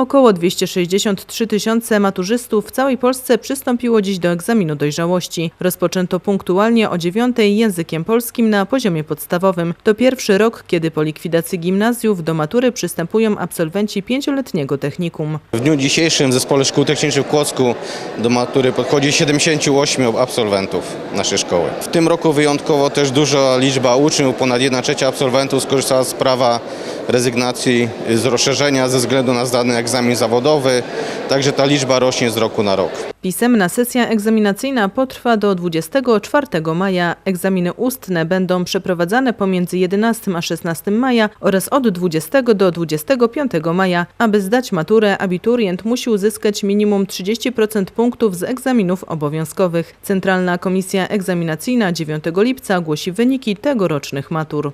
Około 263 tysiące maturzystów w całej Polsce przystąpiło dziś do egzaminu dojrzałości. Rozpoczęto punktualnie o 9 językiem polskim na poziomie podstawowym. To pierwszy rok, kiedy po likwidacji gimnazjów do matury przystępują absolwenci pięcioletniego technikum. W dniu dzisiejszym w Zespole Szkół Technicznych w Kłodzku do matury podchodzi 78 absolwentów naszej szkoły. W tym roku wyjątkowo też duża liczba uczniów, ponad 1 trzecia absolwentów skorzystała z prawa rezygnacji z rozszerzenia ze względu na zdany egzamin zawodowy, także ta liczba rośnie z roku na rok. Pisemna sesja egzaminacyjna potrwa do 24 maja. Egzaminy ustne będą przeprowadzane pomiędzy 11 a 16 maja oraz od 20 do 25 maja. Aby zdać maturę, abiturient musi uzyskać minimum 30% punktów z egzaminów obowiązkowych. Centralna Komisja Egzaminacyjna 9 lipca ogłosi wyniki tegorocznych matur.